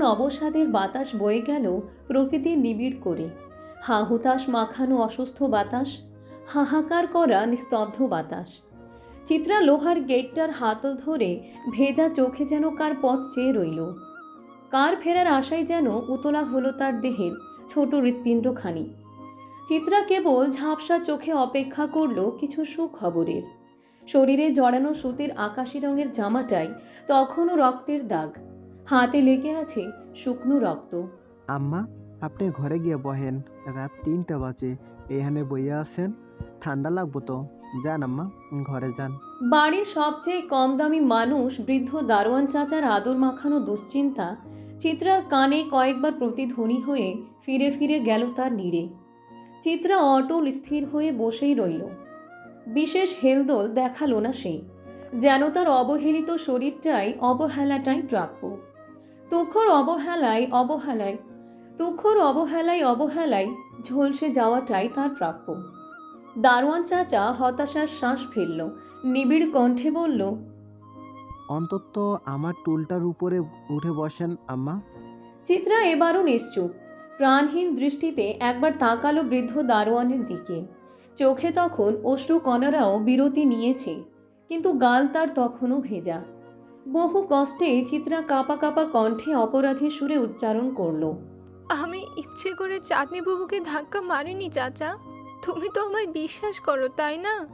কেমন অবসাদের বাতাস বয়ে গেল প্রকৃতির নিবিড় করে। হাহুতাস মাখানো অসুস্থ বাতাস, হাহাকার করা নিস্তব্ধ বাতাস। চিত্রা লোহার গেটটার হাতল ধরে ভেজা চোখে যেন কার পথ চেয়ে রইল। কার ফেরার আশায় যেন উতলা হলো তার দেহের ছোট হৃৎপিণ্ডখানি। চিত্রা কেবল ঝাপসা চোখে অপেক্ষা করল কিছু সুখবরের। শরীরে জড়ানো সুতির আকাশি রঙের জামাটাই তখনও রক্তের দাগ। হাতে লেগে আছে শুকনো রক্ত। আম্মা আপনি ঘরে গিয়ে বহেন। রাত তিনটা বাজে। এখানে বইয়া আছেন? ঠান্ডা লাগবো তো। যান আম্মা ঘরে যান। বাড়ির সবচেয়ে কম দামি মানুষ বৃদ্ধ দারোয়ান চাচার আদর মাখানো দুশ্চিন্তা চিত্রার কানে কয়েকবার প্রতিধ্বনি হয়ে ফিরে ফিরে গেল তার নীড়ে। চিত্রা অটল স্থির হয়ে বসেই রইল। বিশেষ হেলদোল দেখাল না সে যেন তার অবহেলিত শরীরটাই অবহেলাটাই প্রাপ্য। তুখর অবহেলায় অবহেলায় তুখর অবহেলায় অবহেলায় ঝলসে যাওয়াটাই তার প্রাপ্য। দারোয়ান চাচা হতাশার শ্বাস ফেলল নিবিড় কণ্ঠে বলল অন্তত আমার টুলটার উপরে উঠে বসেন আম্মা। চিত্রা এবারও নিশ্চুপ প্রাণহীন দৃষ্টিতে একবার তাকালো বৃদ্ধ দারোয়ানের দিকে। চোখে তখন অশ্রু কণারাও বিরতি নিয়েছে কিন্তু গাল তার তখনও ভেজা। বহু কষ্টে চিত্রা কাপা কাপা কণ্ঠে অপরাধীর সুরে উচ্চারণ করল। আমি ইচ্ছে করে চাঁদনি বাবুকে ধাক্কা মারিনি চাচা। তুমি তো আমায় বিশ্বাস করো তাই না?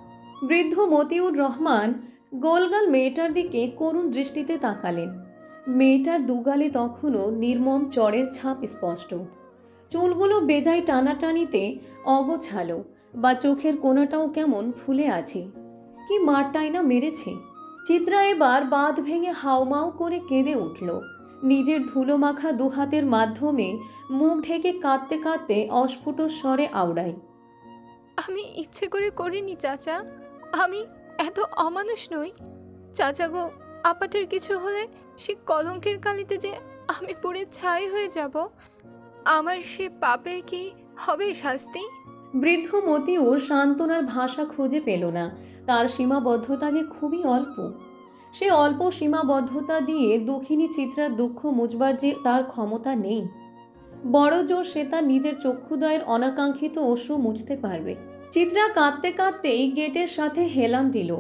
বৃদ্ধ মতিউর রহমান গোলগাল মেয়েটার দিকে করুণ দৃষ্টিতে তাকালেন। মেয়েটার দুগালে তখনও নির্মম চরের ছাপ স্পষ্ট। চুলগুলো বেজায় টানাটানিতে অগোছালো বা চোখের কোনাটাও কেমন ফুলে আছে। কি মারটাই না মেরেছে? চিত্রা এবার বাঁধ ভেঙে হাউমাউ করে কেঁদে উঠল। নিজের ধুলো মাখা দুহাতের মাধ্যমে মুখ ঢেকে কাঁদতে কাঁদতে অস্ফুট স্বরে আওড়ায়, আমি ইচ্ছে করে করিনি, চাচা। আমি এত অমানুষ নই। চাচা গো, আপাটের কিছু হলে সে কলঙ্কের কালিতে যে আমি পুড়ে ছাই হয়ে যাব। আমার সে পাপের কি হবে শাস্তি? বৃদ্ধ মতিউর সান্ত্বনার ভাষা খুঁজে পেল না। তার সীমাবদ্ধতা যে খুবই অল্প। সে অল্প সীমাবদ্ধতা দিয়ে দুঃখিনী চিত্রার দুঃখ মুছবার যে তার ক্ষমতা নেই। বড় জোর সে তার নিজের চক্ষুদয়ের অনাকাঙ্ক্ষিত অশ্রু মুছতে পারবে। চিত্রা কাঁদতে কাঁদতেই গেটের সাথে হেলান দিল।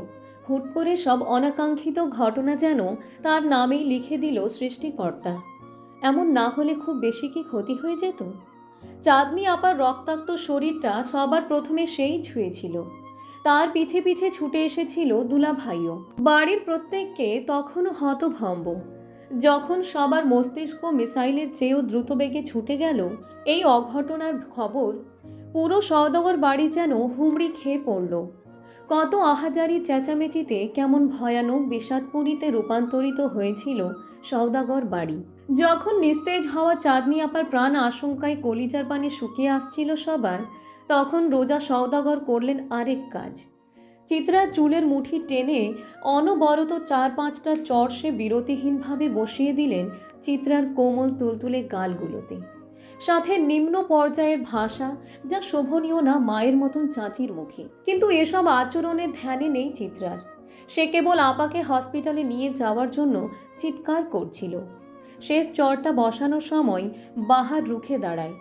হুট করে সব অনাকাঙ্ক্ষিত ঘটনা যেন তার নামেই লিখে দিল সৃষ্টিকর্তা। এমন না হলে খুব বেশি কি ক্ষতি হয়ে যেত? চাঁদনি আপার রক্তাক্ত শরীরটা সবার প্রথমে সেই ছুঁয়েছিল। তার পিছে পিছে ছুটে এসেছিল দুলা ভাইও বাড়ির প্রত্যেককে তখনও হতভম্ব। যখন সবার মস্তিষ্ক মিসাইলের চেয়েও দ্রুত বেগে ছুটে গেল, এই অঘটনার খবর পুরো সওদাগর বাড়ি যেন হুমড়ি খেয়ে পড়ল। কত আহাজারি চেঁচামেচিতে কেমন ভয়ানক বিষাদপুরীতে রূপান্তরিত হয়েছিল সওদাগর বাড়ি। যখন নিস্তেজ হওয়া চাঁদনি আপার প্রাণ আশঙ্কায় কলিজার পানি শুকিয়ে আসছিল সবার, তখন রোজা সওদাগর করলেন আরেক কাজ। চিত্রা চুলের মুঠি টেনে অনবরত চার পাঁচটা চর সে বিরতিহীনভাবে বসিয়ে দিলেন চিত্রার কোমল তুলতুলে গালগুলোতে। সাথে নিম্ন পর্যায়ের ভাষা যা শোভনীয় না মায়ের মতন চাচির মুখে। কিন্তু এসব আচরণের ধ্যানে নেই চিত্রার। সে কেবল আপাকে হসপিটালে নিয়ে যাওয়ার জন্য চিৎকার করছিল। শেষ চরটা বসানোর সময় বাহার রুখে দাঁড়ায়।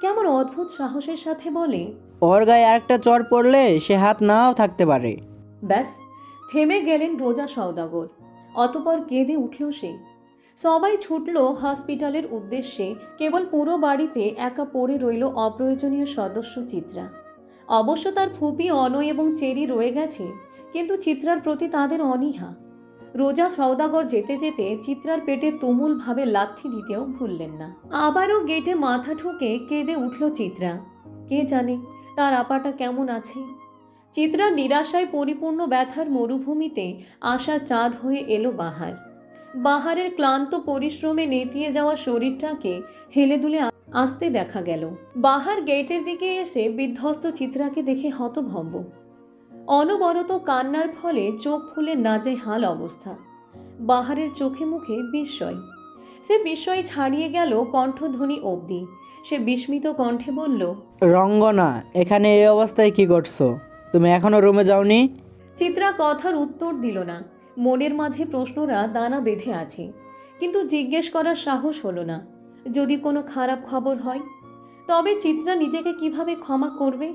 কেমন অদ্ভুত সাহসের সাথে বলে ওর গায়ে আরেকটা চর পড়লে সে হাত নাও থাকতে পারে। ব্যাস থেমে গেলেন রোজা সওদাগর। অতপর কেঁদে উঠল সে। সবাই ছুটল হসপিটালের উদ্দেশ্যে কেবল পুরো বাড়িতে একা পড়ে রইল অপ্রয়োজনীয় সদস্য চিত্রা। অবশ্য তার ফুপি অনয় এবং চেরি রয়ে গেছে কিন্তু চিত্রার প্রতি তাদের অনীহা। রোজা সওদাগর যেতে যেতে চিত্রার পেটে তুমুলভাবে লাথি দিতেও ভুললেন না। আবারও গেটে মাথা ঠুকে কেঁদে উঠল চিত্রা। কে জানে তার আপাটা কেমন আছে? চিত্রা নিরাশায় পরিপূর্ণ ব্যথার মরুভূমিতে আশার চাঁদ হয়ে এলো বাহার। বাহারের ক্লান্ত পরিশ্রমে নেতিয়ে যাওয়া শরীরটাকে হেলে দুলে আসতে দেখা গেল। বাহার গেটের দিকে এসে বিধ্বস্ত চিত্রাকে দেখে হতভম্ব। অনবরত কান্নার ফলে চোখ ফুলে হাল অবস্থা। বাহারের চোখে মুখে বিস্ময়। সে বিস্ময় ছাড়িয়ে গেল কণ্ঠধ্বনি অবধি। সে বিস্মিত কণ্ঠে বলল রঙ্গনা এখানে এই অবস্থায় কি করছ? তুমি এখনও রুমে যাওনি? চিত্রা কথার উত্তর দিল না। মনের মাঝে প্রশ্নরা দানা বেঁধে আছে। কিন্তু জিজ্ঞেস করার সাহস হলো না। যদি কোনো খারাপ খবর হয়? তবে চিত্রা নিজেকে কীভাবে ক্ষমা করবে?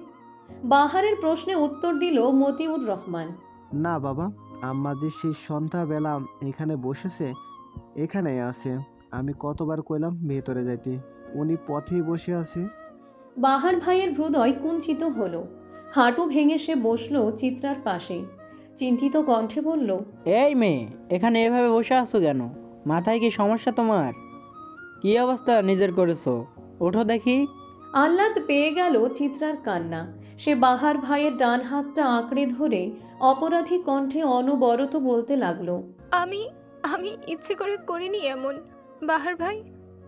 বাহারের প্রশ্নে উত্তর দিল মতিউর রহমান। না বাবা আম্মা যে সেই সন্ধ্যাবেলা এখানে বসেছে এখানেই আছে। আমি কতবার কইলাম ভেতরে যাইতে। উনি পথেই বসে আছে। বাহার ভাইয়ের হৃদয় কুঞ্চিত হলো। হাঁটু ভেঙে সে বসল চিত্রার পাশে। চিন্তিত কণ্ঠে বলল এই মেয়ে এখানে এভাবে বসে আছো কেন? মাথায় কি সমস্যা তোমার? কি অবস্থা নিজের করেছ? ওঠো দেখি। আহ্লাদ পেয়ে গেল চিত্রার কান্না। সে বাহার ভাইয়ের ডান হাতটা আঁকড়ে ধরে অপরাধী কণ্ঠে অনবরত বলতে লাগল আমি আমি ইচ্ছে করে করিনি এমন। বাহার ভাই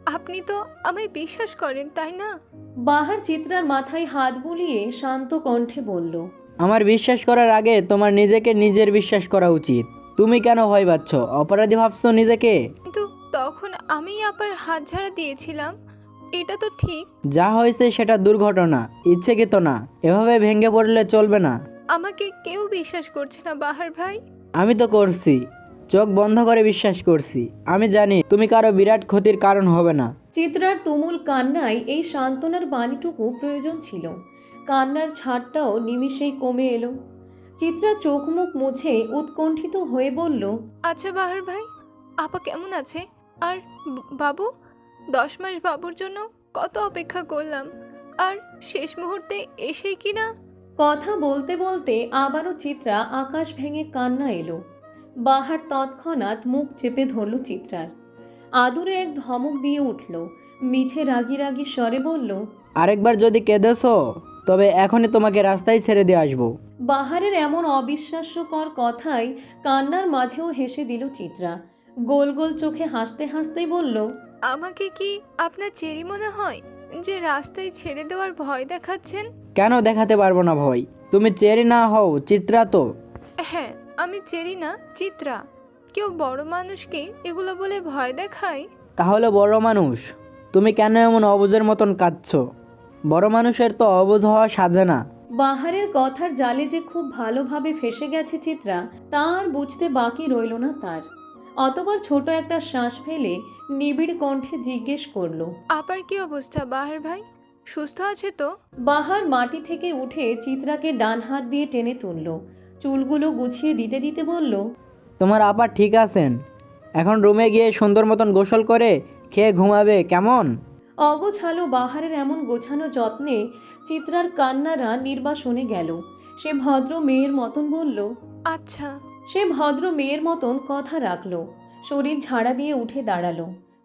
আপনি তো আমায় বিশ্বাস করেন তাই না? বাহার চিত্রার মাথায় হাত বুলিয়ে শান্ত কণ্ঠে বলল আমার বিশ্বাস করার আগে তোমার নিজেকে নিজের বিশ্বাস করা উচিত। তুমি কেন ভয় পাচ্ছ? অপরাধী ভাবছ নিজেকে? কিন্তু তখন আমি আবার হাত ঝাড়া দিয়েছিলাম। এটা তো ঠিক। যা হয়েছে সেটা দুর্ঘটনা ইচ্ছেকৃত না। এভাবে ভেঙে পড়লে চলবে না। আমাকে কেউ বিশ্বাস করছে না বাহার ভাই। আমি তো করছি। চোখ বন্ধ করে বিশ্বাস করছি। আমি জানি তুমি কারও বিরাট ক্ষতির কারণ হবে না। চিত্রার তুমুল কান্নায় এই সান্ত্বনার বাণীটুকু প্রয়োজন ছিল। কান্নার ছাড়টাও নিমিষেই কমে এলো। চিত্রা চোখ মুখ মুছে উৎকণ্ঠিত হয়ে বলল আচ্ছা বাহার ভাই আপা কেমন আছে? আর বাবু? দশ মাস বাবুর জন্য কত অপেক্ষা করলাম। আর শেষ মুহূর্তে এসেই কি না? কথা বলতে বলতে আবারও চিত্রা আকাশ ভেঙে কান্না এলো। বাহার তৎক্ষণাৎ মুখ চেপে ধরল চিত্রার। আদুরে এক ধমক দিয়ে উঠল। মিছে রাগি রাগি স্বরে বলল আরেকবার যদি কেঁদেছো তবে এখনই তোমাকে রাস্তায় ছেড়ে দিয়ে আসব। বাহারের এমন অবিশ্বাস্যকর কথায় কান্নার মাঝেও হেসে দিল চিত্রা। গোল গোল চোখে হাসতে হাসতেই বলল আমাকে কি আপনার চেরি মনে হয় যে রাস্তায় ছেড়ে দেওয়ার ভয় দেখাচ্ছেন? কেন দেখাতে পারব না ভয় তুমি চেরি না হও চিত্রা তো। হ্যাঁ আমি চেরি না চিত্রা। কেউ বড় মানুষকে এগুলো বলে ভয় দেখায়? তাহলে বড় মানুষ তুমি কেন এমন অবুঝের মতন কাঁদছো? বড় মানুষের তো অবুঝ হওয়া সাজে না। বাহারের কথার জালে যে খুব ভালোভাবে ফেসে গেছে চিত্রা তা আর বুঝতে বাকি রইল না তার। অতবার ছোট একটা শ্বাস ফেলে নিবিড় কণ্ঠে জিজ্ঞেস করল আবার কি অবস্থা বাহার ভাই? সুস্থ আছে তো? বাহার মাটি থেকে উঠে চিত্রাকে ডান হাত দিয়ে টেনে তুলল চুলগুলো গুছিয়ে দিতে দিতে বলল তোমার আপা ঠিক আছেন? এখন রুমে গিয়ে সুন্দর মতন গোসল করে খেয়ে ঘুমাবে কেমন? অগোছালো বাহারের এমন গোছানো যত্নে চিত্রার কান্নারা নির্বাসনে গেল। সে ভদ্র মেয়ের মতন বলল আচ্ছা। সে ভদ্র মেয়ের মতন কথা রাখল, শরীর ঝাড়া দিয়ে উঠে দাঁড়াল।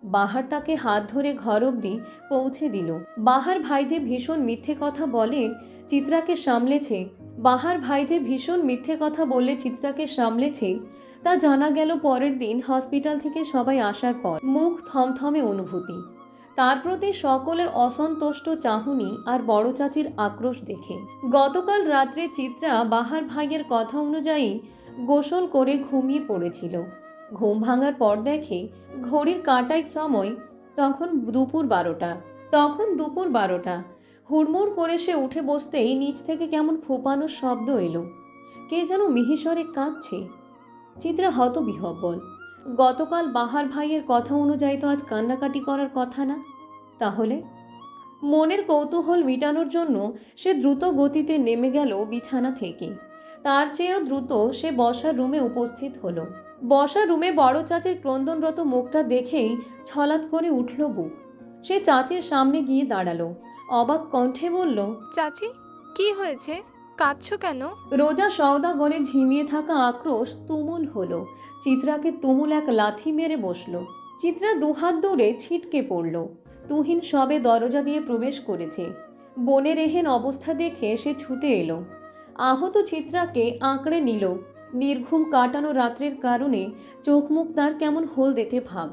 বাহার তাকে হাত ধরে ঘর অবধি পৌঁছে দিল। বাহার ভাই যে ভীষণ মিথ্যে কথা বলে চিত্রাকে সামলেছে, বাহার ভাই যে ভীষণ মিথ্যে কথা বলে চিত্রাকে সামলেছে, তা জানা গেল পরের দিন হসপিটাল থেকে সবাই আসার পর। মুখ থমথমে অনুভূতি। তার প্রতি সকলের অসন্তুষ্ট চাহনি আর বড় চাচির আক্রোশ দেখে। গতকাল রাত্রে চিত্রা বাহার ভাইয়ের কথা অনুযায়ী গোসল করে ঘুমিয়ে পড়েছিল। ঘুম ভাঙার পর দেখে ঘড়ির কাঁটায় সময় তখন দুপুর বারোটা। তখন দুপুর বারোটা। হুড়মুড় করে সে উঠে বসতেই নিচ থেকে কেমন ফোপানোর শব্দ এলো। কে যেন মিহিসরে কাঁদছে। চিত্রা হত বিহব্বল গতকাল বাহার ভাইয়ের কথা অনুযায়ী তো আজ কান্নাকাটি করার কথা না। তাহলে? মনের কৌতূহল মেটানোর জন্য সে দ্রুত গতিতে নেমে গেল বিছানা থেকে। তার চেয়েও দ্রুত সে বসার রুমে উপস্থিত হলো। বসার রুমে বড় চাচির ক্রন্দনরত মুখটা দেখেই ছলাৎ করে উঠল বুক। সে চাচির সামনে গিয়ে দাঁড়াল। অবাক কণ্ঠে বলল চাচি কি হয়েছে? কাঁদছো কেন? রোজা সওদাগরে ঝিমিয়ে থাকা আক্রোশ তুমুল হলো। চিত্রাকে তুমুল এক লাথি মেরে বসল। চিত্রা দুহাত দৌড়ে ছিটকে পড়ল। তুহিন সবে দরজা দিয়ে প্রবেশ করেছে। বনের এহেন অবস্থা দেখে সে ছুটে এলো। আহত চিত্রাকে আঁকড়ে নিল। নির্ঘুম কাটানো রাত্রের কারণে চোখ মুখ তার কেমন হলদেটে ভাব।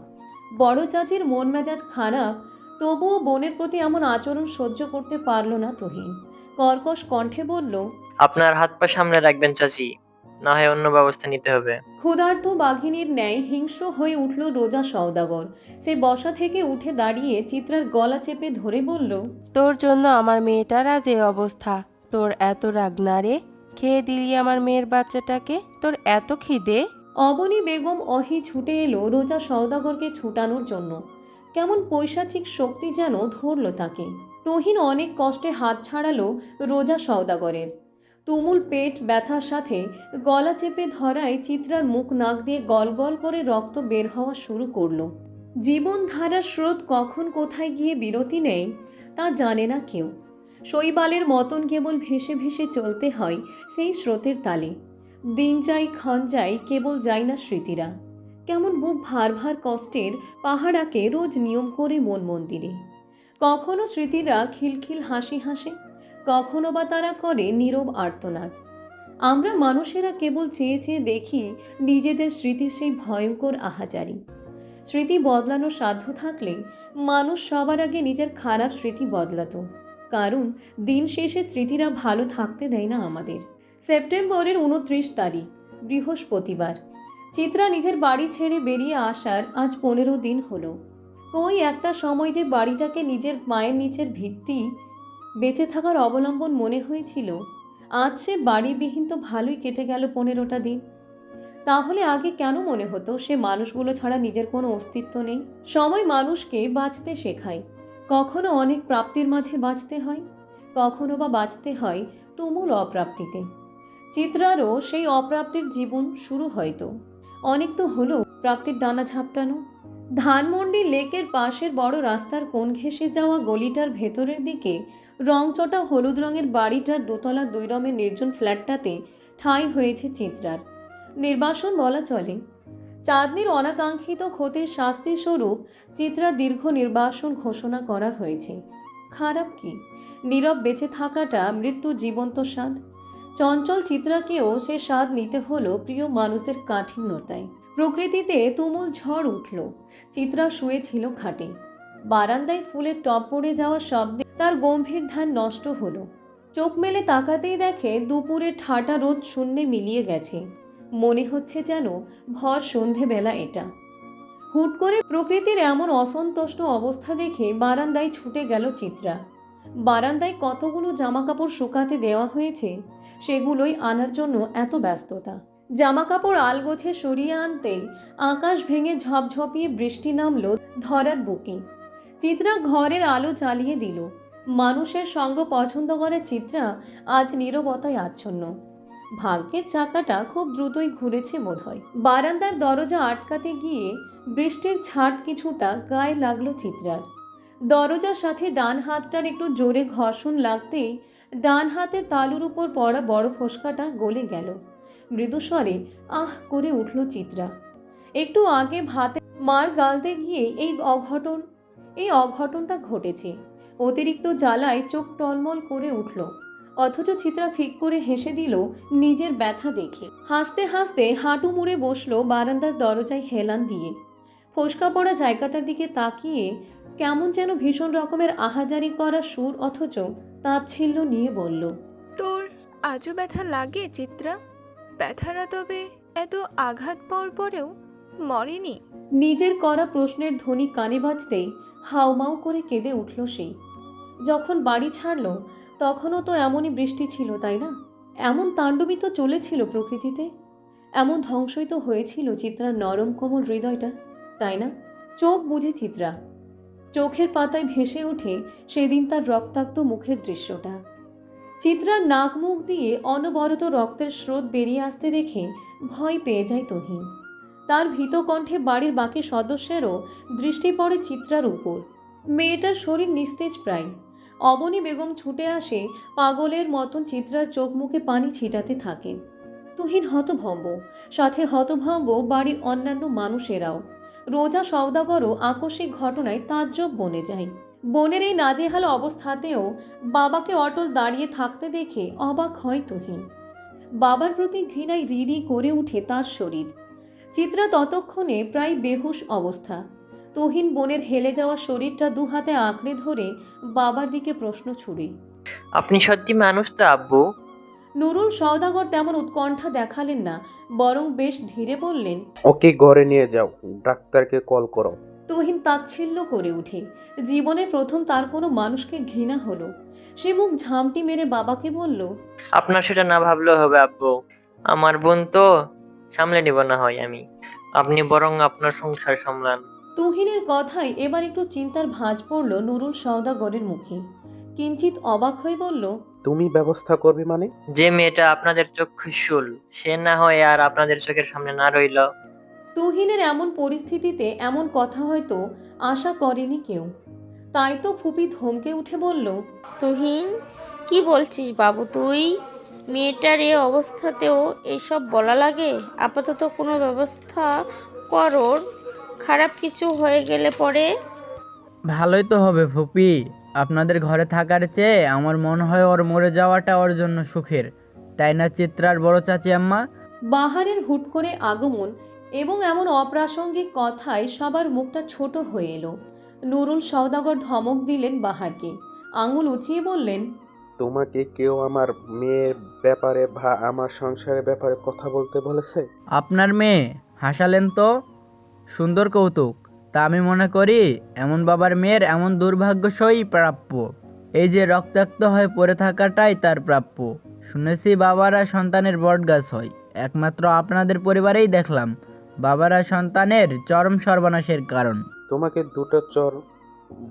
বড় চাচির মন মেজাজ খারাপ তবুও বোনের প্রতি এমন আচরণ সহ্য করতে পারল না তুহিন। কর্কশ কণ্ঠে বলল আপনার হাত পা সামনে রাখবেন চাচি না হয় অন্য ব্যবস্থা নিতে হবে। ক্ষুধার্ত বাঘিনীর ন্যায় হিংস্র হয়ে উঠল রোজা সওদাগর। সে বসা থেকে উঠে দাঁড়িয়ে চিত্রার গলা চেপে ধরে বলল তোর জন্য আমার মেয়েটার আজ এই অবস্থা। তোর এত রাগ না রে? খেয়ে দিলি আমার মেয়ের বাচ্চাটাকে? তোর এত খিদে? অবনী বেগম অহি ছুটে এলো রোজা সওদাগরকে ছুটানোর জন্য। কেমন পৈশাচিক শক্তি যেন ধরল তাকে। তহিন অনেক কষ্টে হাত ছাড়ালো রোজা সওদাগরের। তুমুল পেট ব্যথার সাথে গলা চেপে ধরায় চিত্রার মুখ নাক দিয়ে গল গল করে রক্ত বের হওয়া শুরু করল। জীবনধারার স্রোত কখন কোথায় গিয়ে বিরতি নেয় তা জানে না কেউ। শৈবালের মতন কেবল ভেসে ভেসে চলতে হয় সেই স্রোতের তালে। দিন যাই, ক্ষণ যাই, কেবল যায় না স্মৃতিরা। কেমন বুক ভার ভার কষ্টের পাহাড়াকে রোজ নিয়ম করে মন মন্দিরে। কখনো স্মৃতিরা খিলখিল হাসি হাসে, কখনো বা তারা করে নীরব আর্তনাদ। আমরা মানুষেরা কেবল চেয়ে চেয়ে দেখি নিজেদের স্মৃতির সেই ভয়ঙ্কর আহাজারি। স্মৃতি বদলানোর সাধ্য থাকলে মানুষ সবার আগে নিজের খারাপ স্মৃতি বদলাতো। কারণ দিন শেষে স্মৃতিরা ভালো থাকতে দেয় না আমাদের। সেপ্টেম্বরের উনত্রিশ তারিখ, বৃহস্পতিবার। চিত্রা নিজের বাড়ি ছেড়ে বেরিয়ে আসার আজ পনেরো দিন হলো। কই একটা সময় যে বাড়িটাকে নিজের মায়ের নিচের ভিত্তি বেঁচে থাকার অবলম্বন মনে হয়েছিল, আজ সে বাড়িবিহীন তো ভালোই কেটে গেল পনেরোটা দিন। তাহলে আগে কেন মনে হতো সে মানুষগুলো ছাড়া নিজের কোনো অস্তিত্ব নেই? সময় মানুষকে বাঁচতে শেখায়। কখনো অনেক প্রাপ্তির মাঝে বাঁচতে হয়, কখনো বা বাঁচতে হয় তুমুল অপ্রাপ্তিতে। চিত্রারও সেই অপ্রাপ্তির জীবন শুরু হয়তো। অনেক তো হলো প্রাপ্তির ডানা ঝাপটানো। ধানমন্ডি লেকের পাশের বড় রাস্তার কোণ ঘেঁষে যাওয়া গলিটার ভেতরের দিকে রংচটা হলুদ রঙের বাড়িটার দোতলা দুই রমের নির্জন ফ্ল্যাটটাতে ঠাঁই হয়েছে চিত্রার। নির্বাসন বলা চলে। চাঁদনির অনাকাঙ্ক্ষিত ক্ষতির শাস্তি স্বরূপ চিত্রা দীর্ঘ নির্বাসন ঘোষণা করা হয়েছে। খারাপ কি? নীরব বেঁচে থাকাটা মৃত্যু জীবন্ত স্বাদ। চঞ্চল চিত্রাকেও সে স্বাদ নিতে হলো প্রিয় মানুষদের কাঠিন্যতায়। প্রকৃতিতে তুমুল ঝড় উঠল। চিত্রা শুয়েছিল খাটে। বারান্দায় ফুলের টপ পড়ে যাওয়ার শব্দে তার গম্ভীর ধ্যান নষ্ট হলো। চোখ মেলে তাকাতেই দেখে দুপুরে ঠাটা রোদ শূন্যে মিলিয়ে গেছে। মনে হচ্ছে যেন ভর সন্ধেবেলা এটা। হুট করে প্রকৃতির এমন অসন্তুষ্ট অবস্থা দেখে বারান্দায় ছুটে গেল চিত্রা। বারান্দায় কতগুলো জামাকাপড় শুকাতে দেওয়া হয়েছে, সেগুলোই আনার জন্য এত ব্যস্ততা। জামাকাপড় আলগোছে সরিয়ে আনতেই আকাশ ভেঙে ঝপঝপিয়ে বৃষ্টি নামলো ধরার বুকে। চিত্রা ঘরের আলো চালিয়ে দিল। মানুষের সঙ্গ পছন্দ করে চিত্রা আজ নীরবতায় আচ্ছন্ন। ভাগ্যের চাকাটা খুব দ্রুতই ঘুরেছে বোধহয়। বারান্দার দরজা আটকাতে গিয়ে বৃষ্টির ছাট কিছুটা গায়ে লাগল চিত্রার। দরজার সাথে ডান হাতটার একটু জোরে ঘর্ষণ লাগতেই ডান হাতের তালুর উপর পড়া বড় ফোসকাটা গলে গেল। মৃদুস্বরে আহ করে উঠল চিত্রা। একটু আগে ভাতে মার গালতে গিয়ে এই অঘটন, এই অঘটনটা ঘটেছে। অতিরিক্ত জ্বালায় চোখ টলমল করে উঠল। অথচ চিত্রা ফিক করে হেসে দিল নিজের ব্যথা দেখে। হাসতে হাসতে হাঁটু মুড়ে বসল বারান্দার দরজায় হেলান দিয়ে। ফোসকা পড়া জায়গাটার দিকে তাকিয়ে কেমন যেন ভীষণ রকমের আহাজারি করা সুর অথচ তাচ্ছিল্য নিয়ে বলল তোর আজও ব্যথা লাগে চিত্রা? ব্যথারা তবে এত আঘাত পাওয়ার পরেও মরেনি? নিজের করা প্রশ্নের ধ্বনি কানে বাজতেই হাউমাউ করে কেঁদে উঠল সেই যখন বাড়ি ছাড়ল তখনও তো এমনই বৃষ্টি ছিল, তাই না? এমন তাণ্ডবই তো চলেছিল প্রকৃতিতে। এমন ধ্বংসই তো হয়েছিল চিত্রার নরম কোমল হৃদয়টা, তাই না? চোখ বুঝে চিত্রা। চোখের পাতায় ভেসে ওঠে সেদিন তার রক্তাক্ত মুখের দৃশ্যটা। চিত্রার নাক মুখ দিয়ে অনবরত রক্তের স্রোত বেরিয়ে আসতে দেখে ভয় পেয়ে যায় তহিন। তার ভীত কণ্ঠে বাড়ির বাকি সদস্যেরও দৃষ্টি পড়ে চিত্রার উপর। মেয়েটার শরীর নিস্তেজ প্রায়। অবনী বেগম ছুটে আসে পাগলের মতন চিত্রার চোখ মুখে পানি ছিটাতে থাকে তুহিন হতভম্ব, সাথে হতভম্ব বাড়ির অন্যান্য মানুষেরাও। রোজা সওদাগরও আকস্মিক ঘটনায় তাজ্জব বনে যায়। বোনের এই নাজেহাল অবস্থাতেও বাবাকে অটল দাঁড়িয়ে থাকতে দেখে অবাক হয় তুহিন। বাবার প্রতি ঘৃণায় রিরি করে উঠে তার শরীর। চিত্রা ততক্ষণে প্রায় বেহুশ অবস্থা। তুহিন বোনের হেলে যাওয়া শরীরটা দু হাতে আঁকড়ে ধরে বাবার দিকে প্রশ্ন ছুড়ে। আপনি সত্যি মানুষ তো আব্বু। নুরুল সওদাগর তেমন উৎকণ্ঠা দেখালেন না বরং বেশ ধীরে বললেন ওকে ঘরে নিয়ে যাও ডাক্তারকে কল করো। তুহিন তাচ্ছিল্য করে উঠে জীবনে প্রথম তার কোনো মানুষকে ঘৃণা হলো। সে মুখ ঝামটি মেরে বাবাকে বলল আপনার সেটা না ভাবলেও হবে আব্বু। আমার বোন তো সামলে নিব না হয় আমি। আপনি বরং আপনার সংসার সামলান। তুহিনের কথায় এবার একটু চিন্তার ভাঁজ পড়ল নুরুল সওদাগরের মুখে। কিঞ্চিত অবাক হয়ে বলল তুমি ব্যবস্থা করবে মানে? যে মেয়েটা আপনাদের চোখ চক্ষুশুল সে না হয় আর আপনাদের চোখের সামনে না রইল। তুহিনের এমন পরিস্থিতিতে এমন কথা হয়তো আশা করেনি কেউ। তাই তো ফুপি ধমকে উঠে বলল তুহিন কি বলছিস বাবু তুই? মেয়েটার এ অবস্থাতেও এসব বলা লাগে? আপাতত কোনো ব্যবস্থা করোর খারাপ কিছু হয়ে গেলে পরে? ভালোই তো হবে ফুপি। আপনাদের ঘরে থাকার চেয়ে আমার মনে হয় ওর মরে যাওয়াটা ওর জন্য সুখের। তাই না চিত্রার বড় চাচি আম্মা? বাহারের হুট করে আগমন এবং এমন অপ্রাসঙ্গিক কথায় সবার মুখটা ছোট হয়ে এলো। নুরুল সওদাগর ধমক দিলেন বাহারকে। আঙুল উঁচিয়ে বললেন তোমাকে কেউ আমার মেয়ের ব্যাপারে বা আমার সংসারের ব্যাপারে কথা বলতে বলেছে? আপনার মেয়ে? হাসালেন তো? সুন্দর কৌতুক। তা আমি মনে করি এমন বাবার মেয়ের এমন দুর্ভাগ্যসই প্রাপ্য। এই যে রক্তাক্ত হয়ে পড়ে থাকাটাই তার প্রাপ্য। শুনেছি বাবারা সন্তানের বটগাছ হয়। একমাত্র আপনাদের পরিবারেই দেখলাম বাবারা সন্তানের চরম সর্বনাশের কারণ। তোমাকে দুটো চর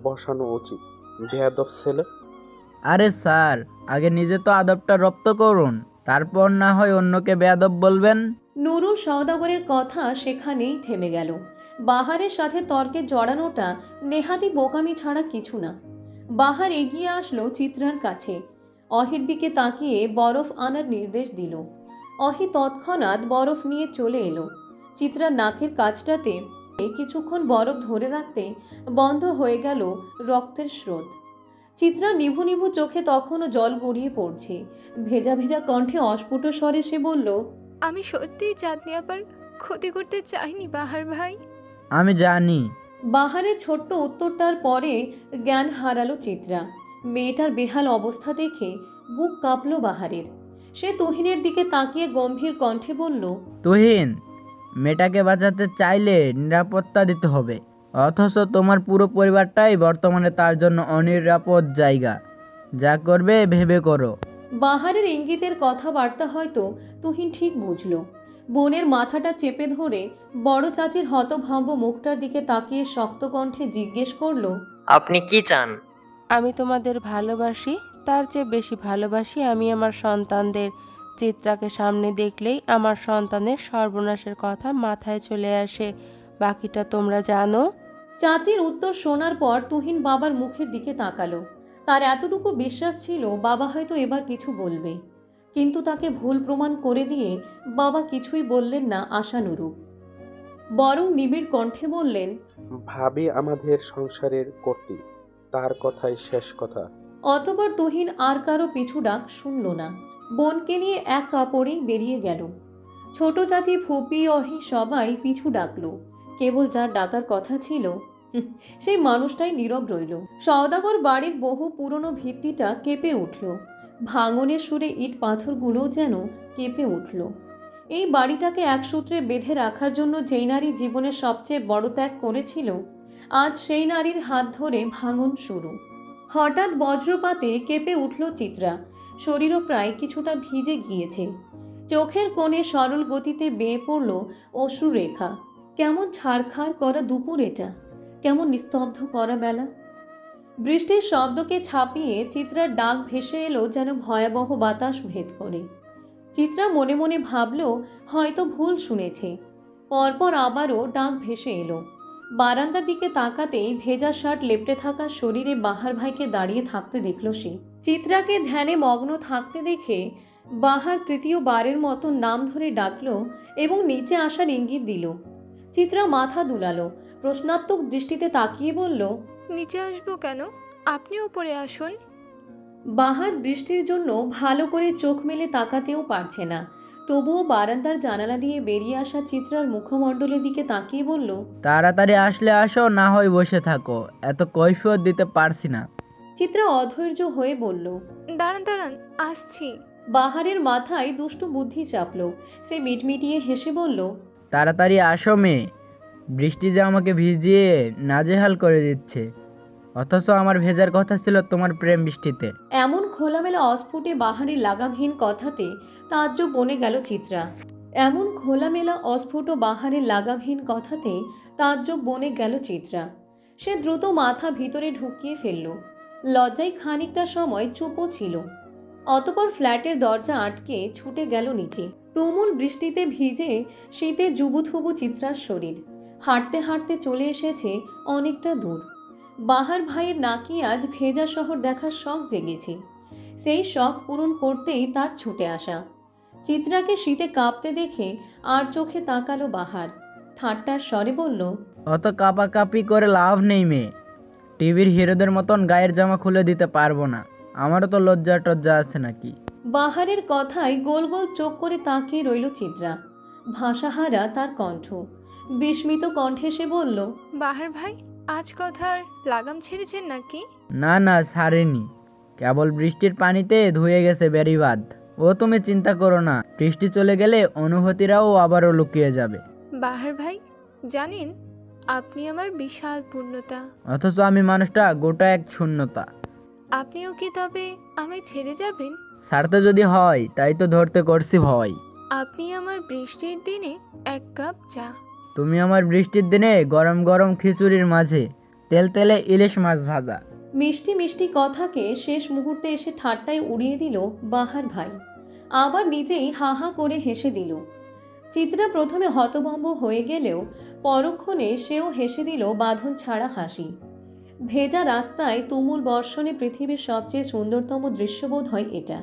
বসানো উচিত বেয়াদব ছেলে। আরে স্যার আগে নিজে তো আদবটা রপ্ত করুন তারপর না হয় অন্যকে বেয়াদব বলবেন। নুরুল সওদাগরের কথা সেখানেই থেমে গেল। বাহারের সাথে তর্কে জড়ানোটা নেহাতি বোকামি ছাড়া কিছু না। বাহার এগিয়ে আসলো চিত্রার কাছে। অহির দিকে তাকিয়ে বরফ আনার নির্দেশ দিল। অহি তৎক্ষণাৎ বরফ নিয়ে চলে এলো। চিত্রার নাকের কাজটাতে কিছুক্ষণ বরফ ধরে রাখতে বন্ধ হয়ে গেল রক্তের স্রোত। চিত্রা নিভু নিভু চোখে তখনও জল গড়িয়ে পড়ছে। ভেজা ভেজা কণ্ঠে অস্ফুট স্বরে সে বলল আমি সত্যিই চাঁদনি আবার ক্ষতি করতে চাইনি বাহার ভাই। আমি জানি। বাহারের ছোট্ট উত্তরটার পরে জ্ঞান হারালো চিত্রা। মেয়েটার বেহাল অবস্থা দেখে বুক কাঁপল বাহারের। সে তুহিনের দিকে তাকিয়ে গম্ভীর কণ্ঠে বলল তুহিন মেয়েটাকে বাঁচাতে চাইলে নিরাপত্তা দিতে হবে। অথচ তোমার পুরো পরিবারটাই বর্তমানে তার জন্য অনিরাপদ জায়গা। যা করবে ভেবে করো। বাহারের ইঙ্গিতের কথাবার্তা হয়তো তুহিন ঠিক বুঝল। বোনের মাথাটা চেপে ধরে বড় চাচির হতভম্ব মুখটার দিকে তাকিয়ে শক্ত কণ্ঠে জিজ্ঞেস করল আপনি কি চান? আমি তোমাদের ভালোবাসি তার চেয়ে বেশি ভালোবাসি আমি আমার সন্তানদের চিত্রাকে সামনে দেখলেই আমার সন্তানের সর্বনাশের কথা মাথায় চলে আসে। বাকিটা তোমরা জানো? চাচির উত্তর শোনার পর তুহিন বাবার মুখের দিকে তাকালো। তার এতটুকু বিশ্বাস ছিল বাবা হয়তো এবার কিছু বলবে। কিন্তু তাকে ভুল প্রমাণ করে দিয়ে বাবা কিছুই বললেন না আশানুরূপ। বরং নিবিড় কণ্ঠে বললেন ভাবি আমাদের সংসারের কর্তী তার কথাই শেষ কথা। অতবার তুহিন আর কারও পিছু ডাক শুনল না। বোনকে নিয়ে এক কাপড়েই বেরিয়ে গেল। ছোট চাচি ফুপি অহি সবাই পিছু ডাকলো। কেবল যার ডাকার কথা ছিল সেই মানুষটাই নীরব রইল। সওদাগর বাড়ির বহু পুরনো ভিত্তিটা কেঁপে উঠল। ভাঙনের সুরে ইট পাথরগুলো যেন কেঁপে উঠল। এই বাড়িটাকে এক সূত্রে বেঁধে রাখার জন্য যেই নারী জীবনের সবচেয়ে বড় ত্যাগ করেছিল, আজ সেই নারীর হাত ধরে ভাঙন শুরু। হঠাৎ বজ্রপাতে কেঁপে উঠল চিত্রা। শরীরও প্রায় কিছুটা ভিজে গিয়েছে। চোখের কোণে সরল গতিতে বেয়ে পড়ল অশ্রুরেখা। কেমন ছাড়খাড় করা দুপুর এটা। কেমন নিস্তব্ধ করা বেলা। বৃষ্টির শব্দকে ছাপিয়ে চিত্রার ডাক ভেসে এলো যেন ভয়াবহ বাতাস ভেদ করে। চিত্রা মনে মনে ভাবল, হয়তো ভুল শুনেছে। পরপর আবারও ডাক ভেসে এলো। বারান্দার দিকে তাকাতেই ভেজা শার্ট লেপটে থাকা শরীরে বাহার ভাইকে দাঁড়িয়ে থাকতে দেখল সে। চিত্রাকে ধ্যানে মগ্ন থাকতে দেখে বাহার তৃতীয় বারের মতো নাম ধরে ডাকলো এবং নিচে আসার ইঙ্গিত দিল। চিত্রা মাথা দুলালো। প্রশ্নাত্মক দৃষ্টিতে তাকিয়ে বলল নিচে আসব কেন? আপনি উপরে আসুন। বাহার বৃষ্টির জন্য ভালো করে চোখ মেলে তাকাতেও পারছে না। তবুও বারান্দার জানালা দিয়ে বেরিয়ে আসা চিত্রার মুখমণ্ডলের দিকে তাকিয়ে বলল তাড়াতাড়ি আসলে আসো না হয় বসে থাকো। এত কৈফিয়ত দিতে পারছি না। চিত্রা অধৈর্য হয়ে বলল দাঁড়ান দাঁড়ান আসছি। বাহারের মাথায় দুষ্টু বুদ্ধি চাপল। সে মিটমিটিয়ে হেসে বলল তাড়াতাড়ি আসো মেয়ে। বৃষ্টি যে আমাকে ভিজিয়ে নাজেহাল করে দিচ্ছে। অথচ আমার ভেজার কথা ছিল তোমার প্রেম বৃষ্টিতে। এমন খোলামেলা অস্ফুটে বাহারের লাগামহীন কথাতে তাজ্জব বনে গেল চিত্রা। এমন খোলামেলা অস্ফুট বাহারের লাগামহীন কথাতে তাজ্জব বনে গেল চিত্রা। সে দ্রুত মাথা ভিতরে ঢুকিয়ে ফেলল। লজ্জায় খানিকটা সময় চুপও ছিল। অতপর ফ্ল্যাটের দরজা আটকে ছুটে গেল নিচে। তুমুল বৃষ্টিতে ভিজে শীতে জুবুথুবু চিত্রার শরীর। হাঁটতে হাঁটতে চলে এসেছে অনেকটা দূর। বাহার ভাইয়ের নাকি আজ ভেজা শহর দেখার শখ জেগেছে। সেই শখ পূরণ করতেই তার ছুটে আসা। চিত্রাকে শীতে কাঁপতে দেখে আর চোখে তাকালো বাহার। ঠাট্টার স্বরে বলল, অত কাপাকাপি করে লাভ নেই মেয়ে। টিভির হিরোদের মতন গায়ের জামা খুলে দিতে পারব না। আমারও তো লজ্জা টজ্জা আছে নাকি? বাহারের কথায় গোল গোল চোখ করে তাকিয়ে রইল চিত্রা। ভাষাহারা তার কণ্ঠ। বিস্মিত কণ্ঠে সে বলল বাহার ভাই আজ কথার লাগাম ছেড়েছেন নাকি? না না ছাড়েনি। কেবল বৃষ্টির পানিতে ধুয়ে গেছে বেরিবাদ ও তুমি চিন্তা করো না বৃষ্টি চলে গেলে অনুভূতিরাও আবারও লুকিয়ে যাবে। বাহার ভাই জানেন আপনি আমার বিশাল পূর্ণতা। অথচ আমি মানুষটা গোটা এক শূন্যতা। আপনিও কি তবে আমায় ছেড়ে যাবেন? ছাড়তে যদি হয় তাই তো ধরতে করছি ভয়। আপনি আমার বৃষ্টির দিনে এক কাপ চা। তুমি আমার বৃষ্টির দিনে গরম গরম খিচুড়ির মাঝে তেল তেলে ইলিশ মাছ ভাজা। মিষ্টি মিষ্টি কথাকে শেষ মুহূর্তে এসে ঠাট্টায় উড়িয়ে দিল বাহার ভাই। আবার নিজেই হা হা করে হেসে দিল। চিত্রা প্রথমে হতভম্ব হয়ে গেলেও পরক্ষণে সেও হেসে দিল বাঁধন ছাড়া হাসি। ভেজা রাস্তায় তুমুল বর্ষণে পৃথিবীর সবচেয়ে সুন্দরতম দৃশ্যবোধ হয় এটা।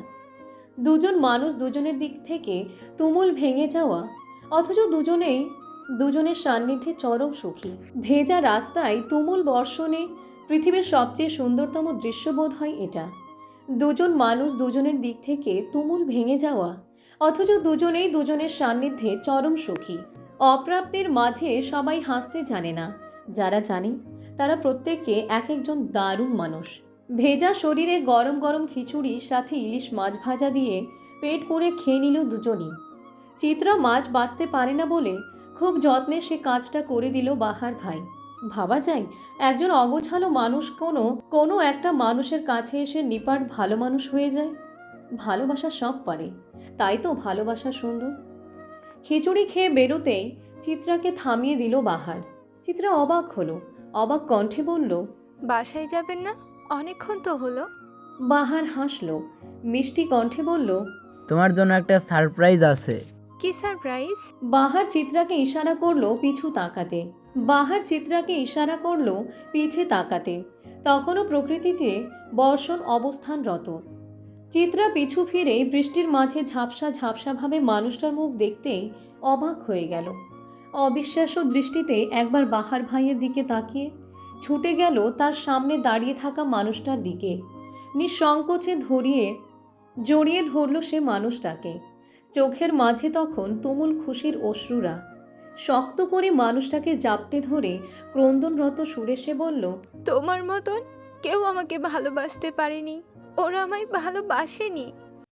দুজন মানুষ দুজনের দিক থেকে তুমুল ভেঙে যাওয়া, অথচ দুজনেই, দুজনের সান্নিধ্যে চরম সুখী। ভেজা রাস্তায় তুমুল বর্ষণে পৃথিবীর সবচেয়ে সুন্দরতম দৃশ্যবোধ হয় এটা। দুজন মানুষ দুজনের দিক থেকে তুমুল ভেঙে যাওয়া, অথচ দুজনেই দুজনের সান্নিধ্যে চরম সুখী। অপ্রাপ্তির মাঝে সবাই হাসতে জানে না। যারা জানে, তারা প্রত্যেককে এক একজন দারুণ মানুষ। ভেজা শরীরে গরম গরম খিচুড়ির সাথে ইলিশ মাছ ভাজা দিয়ে পেট করে খেয়ে নিল দুজনই। চিত্রা মাছ বাঁচতে পারে না বলে খুব যত্নে সে কাজটা করে দিল বাহার ভাই। ভাবা যায়, একজন অগোছালো মানুষ কোনো কোনো একটা মানুষের কাছে এসে নিপাট ভালো মানুষ হয়ে যায়। ভালোবাসা সব পারে, তাই তো ভালোবাসা সুন্দর। খিচুড়ি খেয়ে বেরোতেই চিত্রাকে থামিয়ে দিল বাহার। চিত্রা অবাক হলো, অবাক কণ্ঠে বলল, বাসায় যাবেন না? অনেকক্ষণ তো হলো। বাহার হাসলো। মিষ্টি কণ্ঠে বলল তোমার জন্য একটা সারপ্রাইজ আছে। কি সারপ্রাইজ? বাহার চিত্রাকে ইশারা করল পিছু তাকাতে। বাহার চিত্রাকে ইশারা করল পিছে তাকাতে। তখনও প্রকৃতিতে বর্ষণ অবস্থানরত। চিত্রা পিছু ফিরে বৃষ্টির মাঝে ঝাপসা ঝাপসাভাবে মানুষটার মুখ দেখতেই অবাক হয়ে গেল। অবিশ্বাস্য দৃষ্টিতে একবার বাহার ভাইয়ের দিকে তাকিয়ে ছুটে গেল তার সামনে দাঁড়িয়ে থাকা মানুষটার দিকে। নিঃসংকোচে ধরিয়ে, জড়িয়ে ধরল সে মানুষটাকে। চোখের মাঝে তখন তুমুল খুশির অশ্রুরা। শক্ত করে মানুষটাকে জাপটে ধরে ক্রন্দনরত সুরে সে বলল, তোমার মতন কেউ আমাকে ভালোবাসতে পারেনি। ওরা আমায় ভালোবাসেনি।